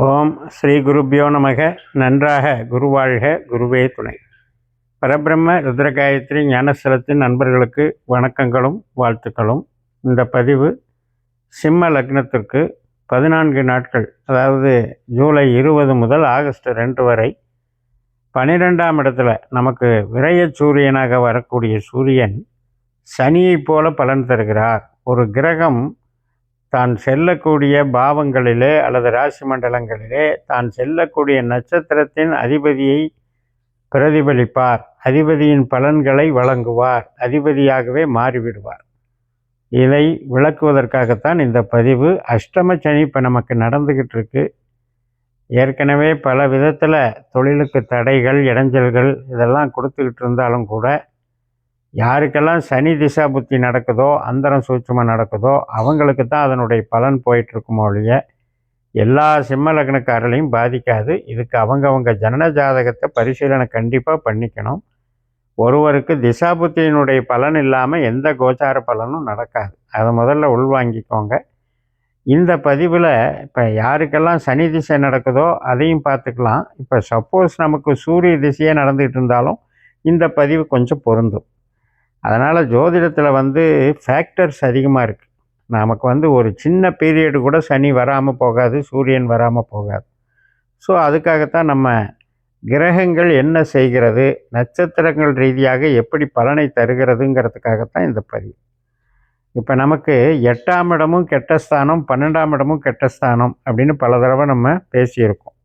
ஓம் ஸ்ரீ குருப்பியோ நமக. நன்றாக குருவாழ்க குருவே துணை. பரபிரம்ம ருத்ரகாயத்ரி ஞானஸ்தலத்தின் நண்பர்களுக்கு வணக்கங்களும் வாழ்த்துக்களும். இந்த பதிவு சிம்ம லக்னத்திற்கு பதினான்கு நாட்கள் அதாவது ஜூலை இருபது முதல் ஆகஸ்ட் ரெண்டு வரை பனிரெண்டாம் இடத்துல நமக்கு விரைய சூரியனாக வரக்கூடிய சூரியன் சனியைப் போல பலன் தருகிறார். ஒரு கிரகம் தான் செல்லக்கூடிய பாவங்களிலே அல்லது ராசி மண்டலங்களிலே தான் செல்லக்கூடிய நட்சத்திரத்தின் அதிபதியை பிரதிபலிப்பார். அதிபதியின் பலன்களை வழங்குவார். அதிபதியாகவே மாறிவிடுவார். இதை விளக்குவதற்காகத்தான் இந்த பதிவு. அஷ்டம சனி இப்போ நமக்கு நடந்துக்கிட்டு இருக்கு ஏற்கனவே பல விதத்தில் தொழிலுக்கு தடைகள் இடைஞ்சல்கள் இதெல்லாம் கொடுத்துக்கிட்டு இருந்தாலும் கூட யாருக்கெல்லாம் சனி திசா புத்தி நடக்குதோ அந்தரம் சூட்சமாக நடக்குதோ அவங்களுக்கு தான் அதனுடைய பலன் போயிட்டுருக்குமோ ஒழிய எல்லா சிம்ம லக்னக்காரர்களையும் பாதிக்காது. இதுக்கு அவங்கவங்க ஜனன ஜாதகத்தை பரிசீலனை கண்டிப்பாக பண்ணிக்கணும். ஒருவருக்கு திசா புத்தியினுடைய பலன் இல்லாமல் எந்த கோச்சார பலனும் நடக்காது. அதை முதல்ல உள்வாங்கிக்கோங்க. இந்த பதிவில் இப்போ யாருக்கெல்லாம் சனி திசை நடக்குதோ அதையும் பார்த்துக்கலாம். இப்போ சப்போஸ் நமக்கு சூரிய திசையே நடந்துகிட்டு இருந்தாலும் இந்த பதிவு கொஞ்சம் பொருந்தும். அதனால் ஜோதிடத்தில் வந்து ஃபேக்டர்ஸ் அதிகமாக இருக்குது நமக்கு வந்து ஒரு சின்ன பீரியடு கூட சனி வராமல் போகாது சூரியன் வராமல் போகாது. ஸோ அதுக்காகத்தான் நம்ம கிரகங்கள் என்ன செய்கிறது நட்சத்திரங்கள் ரீதியாக எப்படி பலனை தருகிறதுங்கிறதுக்காகத்தான் இந்த பதிவு. இப்போ நமக்கு எட்டாம் இடமும் கெட்ட ஸ்தானம் பன்னெண்டாம் இடமும் கெட்ட ஸ்தானம் அப்படின்னு பல தடவை நம்ம பேசியிருக்கோம்.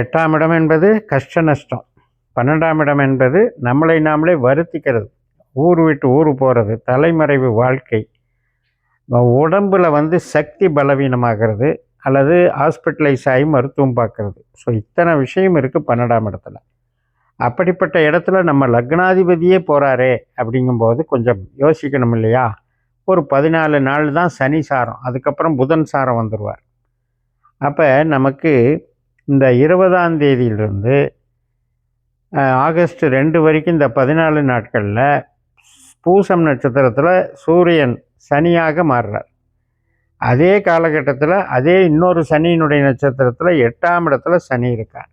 எட்டாம் இடம் என்பது கஷ்ட நஷ்டம். பன்னெண்டாம் இடம் என்பது நம்மளை நாமளே வருத்திக்கிறது. ஊர் விட்டு ஊர் போகிறது தலைமறைவு வாழ்க்கை. உடம்பில் வந்து சக்தி பலவீனமாகிறது அல்லது ஹாஸ்பிட்டலைஸ் ஆகி மருத்துவம் பார்க்குறது. ஸோ இத்தனை விஷயம் இருக்குது பன்னெண்டாம் இடத்துல. அப்படிப்பட்ட இடத்துல நம்ம லக்னாதிபதியே போகிறாரே அப்படிங்கும்போது கொஞ்சம் யோசிக்கணும் இல்லையா? ஒரு பதினாலு நாள் தான் சனி சாரம் அதுக்கப்புறம் புதன் சாரம் வந்துடுவார் அப்போ நமக்கு இந்த இருபதாம் தேதியிலிருந்து ஆகஸ்ட் ரெண்டு வரைக்கும் இந்த பதினாலு நாட்களில் பூசம் நட்சத்திரத்தில் சூரியன் சனியாக மாறுறார். அதே காலகட்டத்தில் அதே இன்னொரு சனியினுடைய நட்சத்திரத்தில் எட்டாம் இடத்துல சனி இருக்கார்.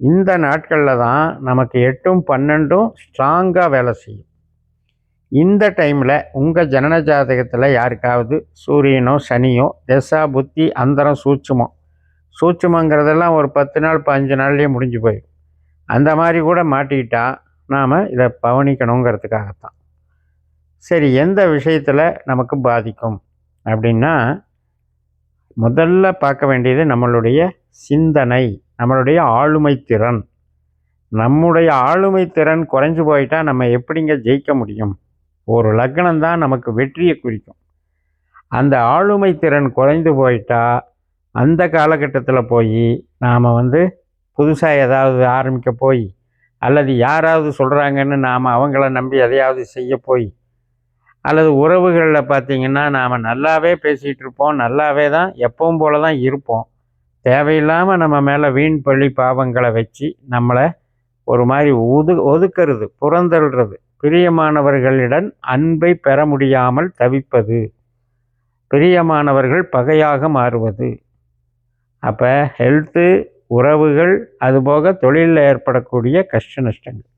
இந்த நாட்களில் தான் நமக்கு எட்டும் பன்னெண்டும் ஸ்ட்ராங்காக வேலை செய்யும். இந்த டைமில் உங்கள் ஜனன ஜாதகத்தில் யாருக்காவது சூரியனோ சனியோ தசா புத்தி அந்தரம் சூட்சுமோ சூட்சுமங்கிறதெல்லாம் ஒரு பத்து நாள் பதினஞ்சு நாள்லேயே முடிஞ்சு போயிடும். அந்த மாதிரி கூட மாட்டிக்கிட்டால் நாம் இதை பவனிக்கணுங்கிறதுக்காகத்தான். சரி எந்த விஷயத்தில் நமக்கு பாதிக்கும் அப்படின்னா முதல்ல பார்க்க வேண்டியது நம்மளுடைய சிந்தனை நம்மளுடைய ஆளுமை திறன் நம்முடைய ஆளுமை திறன் குறைஞ்சு போயிட்டால் நம்ம எப்படிங்க ஜெயிக்க முடியும்? ஒரு லக்னம் தான் நமக்கு வெற்றியை குறிக்கும். அந்த ஆளுமை திறன் குறைந்து போயிட்டா அந்த காலகட்டத்தில் போய் நாம் வந்து புதுசாக ஏதாவது ஆரம்பிக்க போய் அல்லது யாராவது சொல்கிறாங்கன்னு நாம் அவங்கள நம்பி எதையாவது செய்ய போய் அல்லது உறவுகளில் பார்த்திங்கன்னா நாம் நல்லாவே பேசிகிட்டு இருப்போம் நல்லாவே தான் எப்பவும் போல தான் இருப்போம். தேவையில்லாமல் நம்ம மேலே வீண் பள்ளி பாவங்களை வச்சு நம்மளை ஒரு மாதிரி ஒது ஒதுக்கிறது புறந்தள்ளுறது பிரியமானவர்களிடம் அன்பை பெற முடியாமல் தவிப்பது. பிரியமானவர்கள் பகையாக மாறுவது. அப்போ ஹெல்த்து உறவுகள் அதுபோக தொழிலில் ஏற்படக்கூடிய கஷ்ட நஷ்டங்கள்.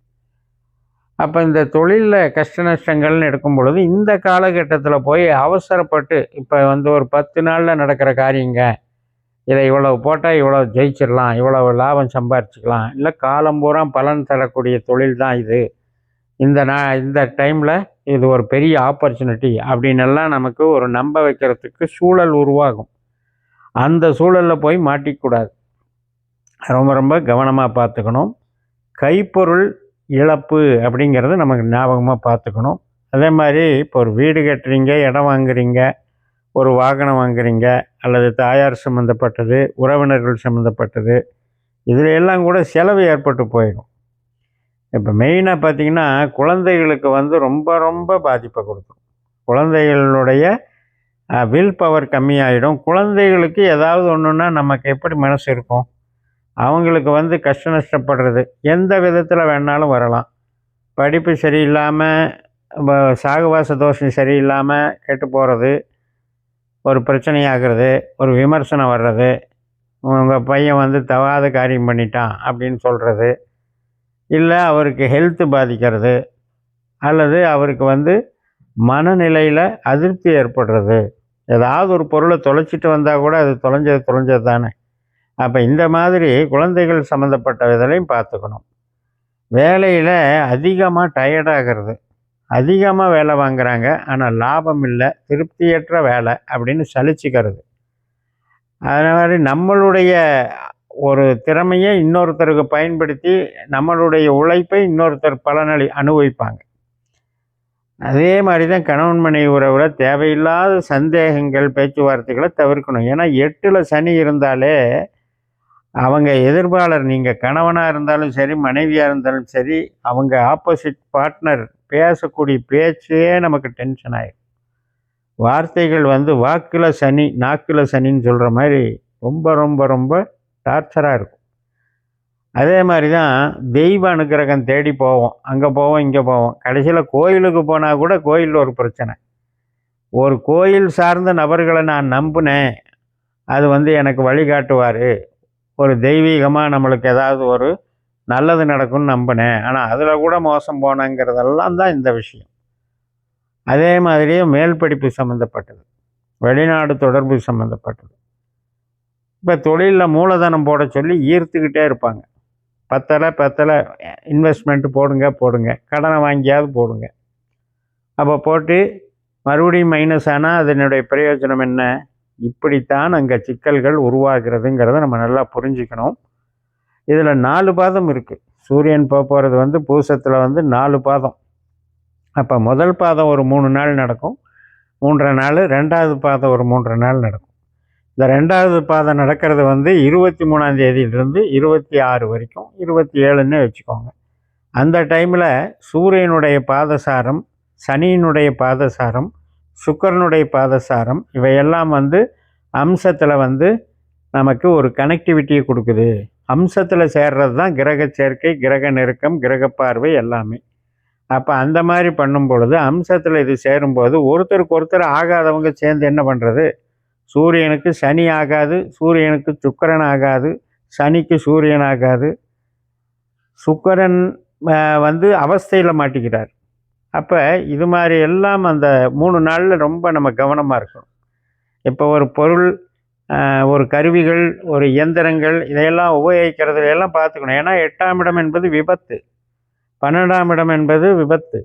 அப்போ இந்த தொழிலில் கஷ்ட நஷ்டங்கள்னு எடுக்கும் பொழுது இந்த காலகட்டத்தில் போய் அவசரப்பட்டு இப்போ வந்து ஒரு பத்து நாளில் நடக்கிற காரியங்க இதை இவ்வளவு போட்டால் இவ்வளோ ஜெயிச்சிடலாம் இவ்வளவு லாபம் சம்பாரிச்சிக்கலாம் இல்லை காலம் பூரா பலன் தரக்கூடிய தொழில் தான் இது. இந்த நான் இந்த டைமில் இது ஒரு பெரிய ஆப்பர்ச்சுனிட்டி அப்படின்னெல்லாம் நமக்கு ஒரு நம்ப வைக்கிறதுக்கு சூழல் உருவாகும். அந்த சூழலில் போய் மாட்டிக்கூடாது. ரொம்ப ரொம்ப கவனமாக பார்த்துக்கணும். கைப்பொருள் இழப்பு அப்படிங்கிறது நமக்கு ஞாபகமாக பார்த்துக்கணும். அதே மாதிரி இப்போ ஒரு வீடு கட்டுறீங்க இடம் வாங்குறீங்க ஒரு வாகனம் வாங்குறீங்க அல்லது தாயார் சம்மந்தப்பட்டது உறவினர்கள் சம்மந்தப்பட்டது இதில் எல்லாம் கூட செலவு ஏற்பட்டு போயிடும். இப்போ மெயினாக பார்த்திங்கன்னா குழந்தைகளுக்கு வந்து ரொம்ப ரொம்ப பாதிப்பை கொடுக்கும். குழந்தைகளுடைய வில் பவர் கம்மியாயிடும். குழந்தைகளுக்கு ஏதாவது ஒன்றுன்னா நமக்கு எப்படி மனசு இருக்கும்? அவங்களுக்கு வந்து கஷ்ட நஷ்டப்படுறது. எந்த விதத்தில் வேணாலும் வரலாம். படிப்பு சரியில்லாமல் சாகுவாச தோஷம் சரியில்லாமல் கெட்டு போகிறது ஒரு பிரச்சனையாகிறது ஒரு விமர்சனம் வர்றது உங்கள் பையன் வந்து தவாத காரியம் பண்ணிட்டான் அப்படின்னு சொல்கிறது இல்லை அவருக்கு ஹெல்த்து பாதிக்கிறது அல்லது அவருக்கு வந்து மனநிலையில் அதிருப்தி ஏற்படுறது. ஏதாவது ஒரு பொருளை தொலைச்சிட்டு வந்தால் கூட அது தொலைஞ்சது தொலைஞ்சது தானே. அப்போ இந்த மாதிரி குழந்தைகள் சம்மந்தப்பட்ட இதெல்லாம் பார்த்துக்கணும். வேலையில் அதிகமாக டயர்டாகிறது அதிகமாக வேலை வாங்குறாங்க. ஆனால் லாபம் இல்லை திருப்தியற்ற வேலை அப்படின்னு சலிச்சுக்கிறது. அதே மாதிரி நம்மளுடைய ஒரு திறமையை இன்னொருத்தருக்கு பயன்படுத்தி நம்மளுடைய உழைப்பை இன்னொருத்தர் பலனளி அனுபவிப்பாங்க. அதே மாதிரி தான் கணவன் மனைவி உறவில் தேவையில்லாத சந்தேகங்கள் பேச்சுவார்த்தைகளை தவிர்க்கணும். ஏன்னா எட்டில் சனி இருந்தாலே அவங்க எதிர்ப்பாளர் நீங்கள் கணவனாக இருந்தாலும் சரி மனைவியாக இருந்தாலும் சரி அவங்க ஆப்போசிட் பார்ட்னர் பேசக்கூடிய பேச்சே நமக்கு டென்ஷன் ஆகிடும் வார்த்தைகள் வந்து வாக்கில் சனி நாக்கில் சனின்னு சொல்கிற மாதிரி ரொம்ப ரொம்ப ரொம்ப டார்ச்சராக இருக்கும். அதே மாதிரி தான் தெய்வ அனுக்கிரகம் தேடி போவோம். அங்கே போவோம் இங்கே போவோம். கடைசியில் கோயிலுக்கு போனால் கூட கோயிலில் ஒரு பிரச்சனை. ஒரு கோயில் சார்ந்த நபர்களை நான் நம்பினேன். அது வந்து எனக்கு வழிகாட்டுவார். ஒரு தெய்வீகமாக நம்மளுக்கு ஏதாவது ஒரு நல்லது நடக்கும்னு நம்பினேன். ஆனால் அதில் கூட மோசம் போனேங்கிறதெல்லாம் தான் இந்த விஷயம். அதே மாதிரியே மேல் படிப்பு சம்மந்தப்பட்டது வெளிநாடு தொடர்பு சம்மந்தப்பட்டது இப்போ தொழிலில் மூலதனம் போட சொல்லி ஈர்த்துக்கிட்டே இருப்பாங்க. பத்தலை பத்தலை இன்வெஸ்ட்மெண்ட்டு போடுங்க போடுங்க. கடனை வாங்கியாவது போடுங்க. அப்போ போட்டு மறுபடியும் மைனஸ் ஆனால் அதனுடைய பிரயோஜனம் என்ன? இப்படித்தான் அங்கே சிக்கல்கள் உருவாகிறதுங்கிறத நம்ம நல்லா புரிஞ்சுக்கணும். இதில் நாலு பாதம் இருக்குது சூரியன் போக போகிறது வந்து பூசத்தில் வந்து நாலு பாதம். அப்போ முதல் பாதம் ஒரு மூணு நாள் நடக்கும். மூன்றரை நாள் ரெண்டாவது பாதம் ஒரு மூன்றரை நாள் நடக்கும். இந்த ரெண்டாவது பாதம் நடக்கிறது வந்து இருபத்தி மூணாம் தேதியிலிருந்து இருபத்தி ஆறு வரைக்கும் இருபத்தி ஏழுன்னு வச்சுக்கோங்க. அந்த டைமில் சூரியனுடைய பாதசாரம் சனியினுடைய பாதசாரம் சுக்கரனுடைய பாதசாரம் இவையெல்லாம் வந்து அம்சத்தில் வந்து நமக்கு ஒரு கனெக்டிவிட்டியை கொடுக்குது. அம்சத்தில் சேர்றது தான் கிரக சேர்க்கை கிரக நெருக்கம் கிரக பார்வை எல்லாமே. அப்போ அந்த மாதிரி பண்ணும் பொழுது அம்சத்தில் இது சேரும்போது ஒருத்தருக்கு ஒருத்தர் ஆகாதவங்க சேர்ந்து என்ன பண்ணுறது சூரியனுக்கு சனி ஆகாது சூரியனுக்கு சுக்கரன் ஆகாது சனிக்கு சூரியன் ஆகாது. சுக்கரன் வந்து அவஸ்தையில் மாட்டிக்கிறார். அப்போ இது மாதிரி எல்லாம் அந்த மூணு நாளில் ரொம்ப நம்ம கவனமாக இருக்கணும். இப்போ ஒரு பொருள் ஒரு கருவிகள் ஒரு இயந்திரங்கள் இதையெல்லாம் உபயோகிக்கிறதுல எல்லாம் பார்த்துக்கணும். ஏன்னா எட்டாம் இடம் என்பது விபத்து. பன்னெண்டாம் இடம் என்பது விபத்து.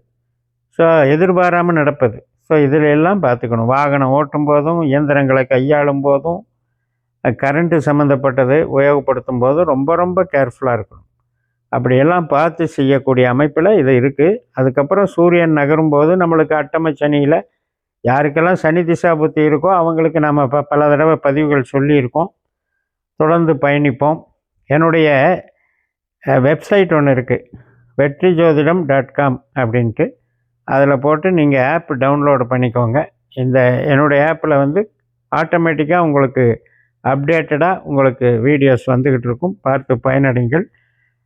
ஸோ எதிர்பாராமல் நடப்பது. ஸோ இதில் எல்லாம் பார்த்துக்கணும். வாகனம் ஓட்டும் போதும் இயந்திரங்களை கையாளும் போதும் கரண்ட்டு சம்மந்தப்பட்டது உபயோகப்படுத்தும் போதும் ரொம்ப ரொம்ப கேர்ஃபுல்லாக இருக்கணும். அப்படியெல்லாம் பார்த்து செய்யக்கூடிய அமைப்பில் இது இருக்குது அதுக்கப்புறம் சூரியன் நகரும் போது நம்மளுக்கு அட்டம சனியில் யாருக்கெல்லாம் சனி திசா புத்தி இருக்கோ அவங்களுக்கு நம்ம ப பல தடவை பதிவுகள் சொல்லியிருக்கோம். தொடர்ந்து பயணிப்போம். என்னுடைய வெப்சைட் ஒன்று இருக்குது வெற்றி ஜோதிடம் டாட் காம் அப்படின்ட்டு. அதில் போட்டு நீங்கள் ஆப் டவுன்லோடு பண்ணிக்கோங்க. இந்த என்னுடைய ஆப்பில் வந்து ஆட்டோமேட்டிக்காக உங்களுக்கு அப்டேட்டடாக உங்களுக்கு வீடியோஸ் வந்துக்கிட்டு இருக்கும். பார்த்து பயனடைங்கள்.